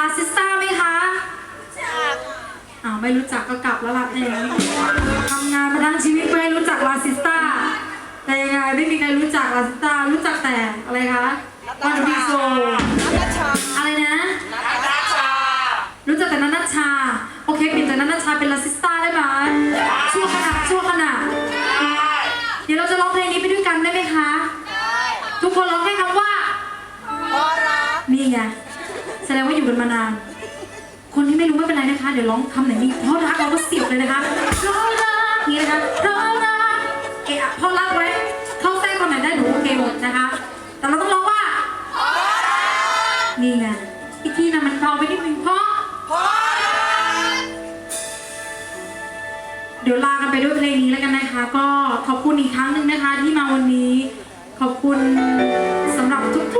ลาซิสต้าไหมคะอ้าวไม่รู้จักก็กลับแล้วล่ะเองทำงานมาทั้งชีวิตไม่รู้จักลาซิสต้าแต่ยังไงไม่มีใครรู้จักลาซิสต้ารู้จักแต่อะไรคะวันดีโซนัทชาอะไรนะนัทชารู้จักแต่นันนัชชา โอเคเปลี่ยนจากนันนัชชาเป็นลาซิสต้าได้ไหมชั่วขณะชั่วขณะเดี๋ยวเราจะร้องเพลงนี้ไปด้วยกันได้ไหมคะ ทุกคนร้องให้คำว่าพอรักนี่ไงแสดงว่าอยู่ กันมานาน คนที่ไม่รู้ไม่เป็นไรนะคะ เดี๋ยวร้องคำไหนนี่เพราะรักเราก็เสียบเลยนะคะเพราะรักนี่นะคะเพราะรักเอะอะเพราะรักไว้ เข้าแทรกตอนไหนได้หนูโอเคหมดนะคะ แต่เราต้องร้องว่านี่ไงอีกทีนะมันเบาไปนิดนึงเพราะพอรักเดี๋ยวลากันไปด้วยเพลงนี้แล้วกันนะคะ ก็ขอบคุณอีกครั้งหนึ่งนะคะ ที่มาวันนี้ ขอบคุณสำหรับทุก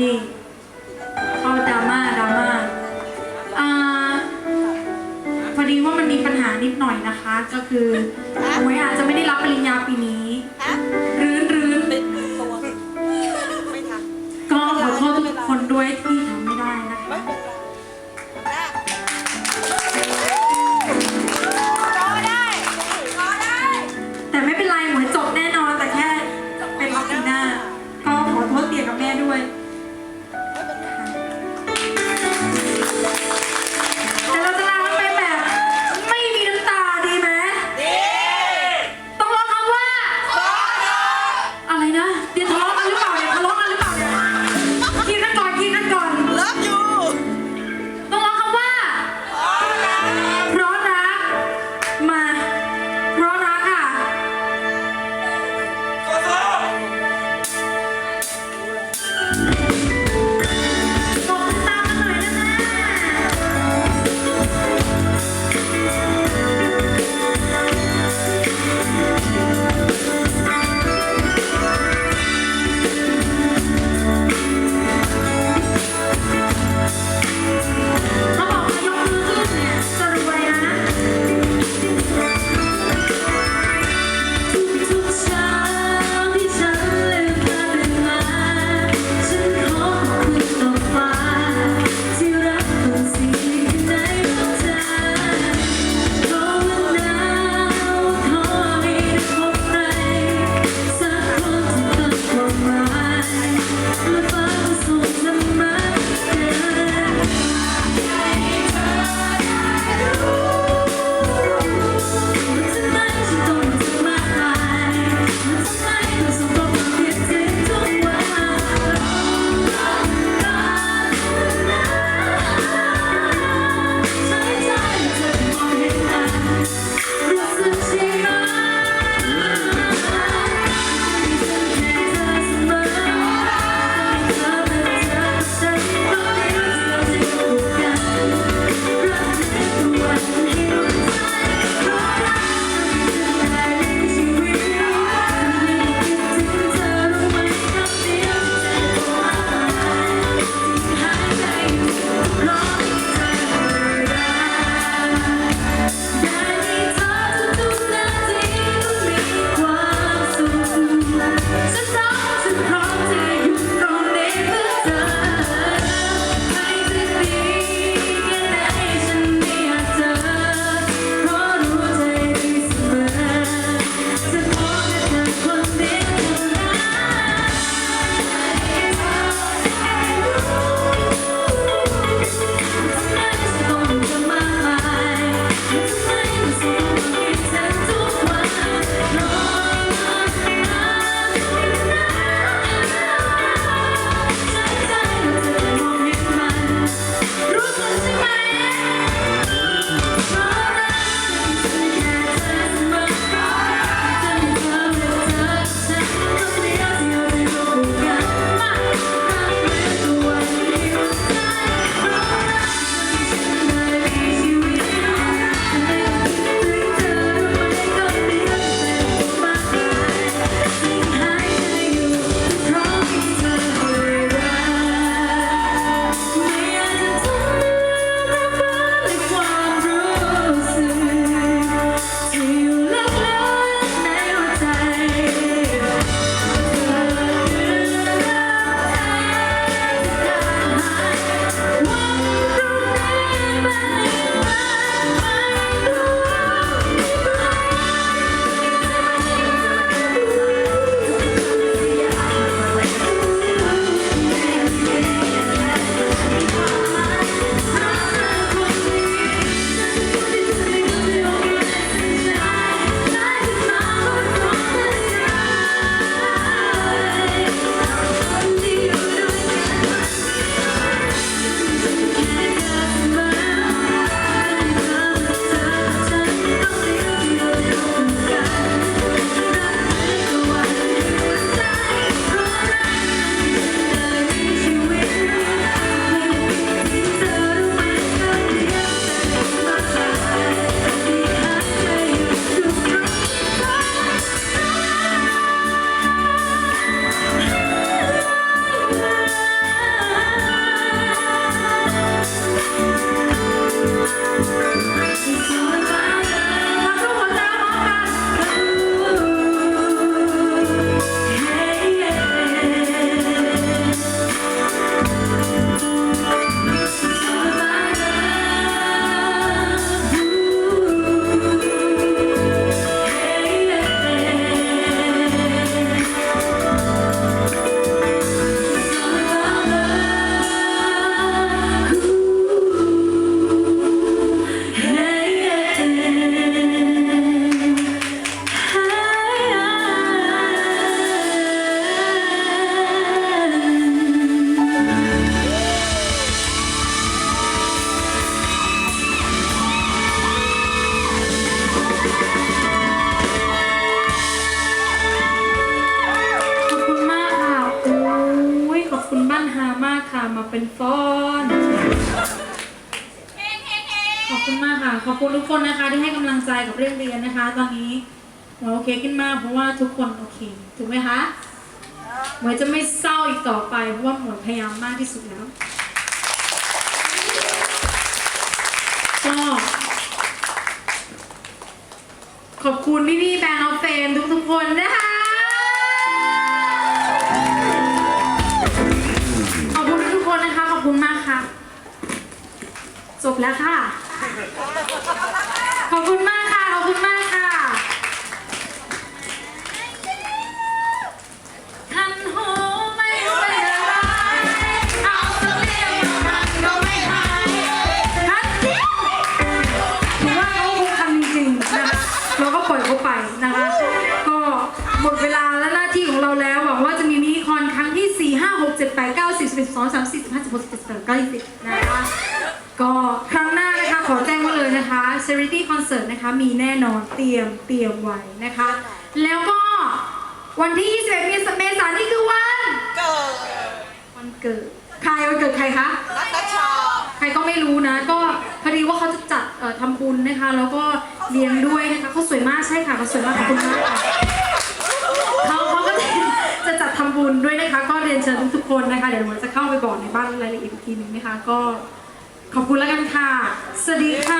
นี่เข้าดราม่าดราม่าอ่าพอดีว่ามันมีปัญหานิดหน่อยนะคะ ก็คือหวยอาจจะไม่ได้รับปริญญาปีนี้ฮะรื้นรื้นเป็นตัวไม่ทันก็ขอโทษทุกคนด้วยที่ ค่ะ ขอบคุณทุกคนนะคะ ที่ให้กำลังใจกับเรื่องเรียนนะคะ ตอนนี้หมวยโอเคขึ้นมากเพราะว่าทุกคนโอเคถูกไหมคะหมวยจะไม่เศร้าอีกต่อไปเพราะว่าหมวยพยายามมากที่สุดแล้วก็ขอบคุณพี่พี่ๆแบงค์ออฟเฟมทุกๆคนนะคะขอบคุณทุกๆคนนะคะ ขอบคุณมากค่ะ จบแล้วค่ะ ขอบคุณมากค่ะ ขอบคุณมากค่ะ ทันโหไม่เป็นอะไรเอาตัวเลี้ยงมันก็ไม่หายทันเดียวถือว่าเขาคงทำจริงๆนะคะเราก็ปล่อยเขาไปนะคะ ก็หมดเวลาและหน้าที่ของเราแล้ว หวังว่าจะมีมินิคอนครั้งที่ 4 5 6 7 8 9 10 11 12 13 14 15 16 17 18 19 20นะคะ ก็ครั้งหน้า นะคะ Charity Concert นะคะมีแน่นอนเตรียมเตรียมไว้นะคะ แล้วก็วันที่ 21 เมษายนนี่คือวันเกิดวันเกิดใครวันเกิดใครคะ นัทชาใครก็ไม่รู้นะ ก็พอดีว่าเขาจะจัดเอ่อทำบุญนะคะ แล้วก็เลี้ยงด้วยนะคะเขาสวยมากใช่ค่ะเขาสวยมากขอบคุณมากค่ะเขาเขาก็จะจะจัดทำบุญด้วยนะคะ ก็เรียนเชิญทุกๆคนนะคะ เดี๋ยวเราจะเข้าไปบอกในบ้านรายละเอียดอีกทีหนึ่งนะคะ ก็ขอบคุณแล้วกันค่ะ สวัสดีค่ะ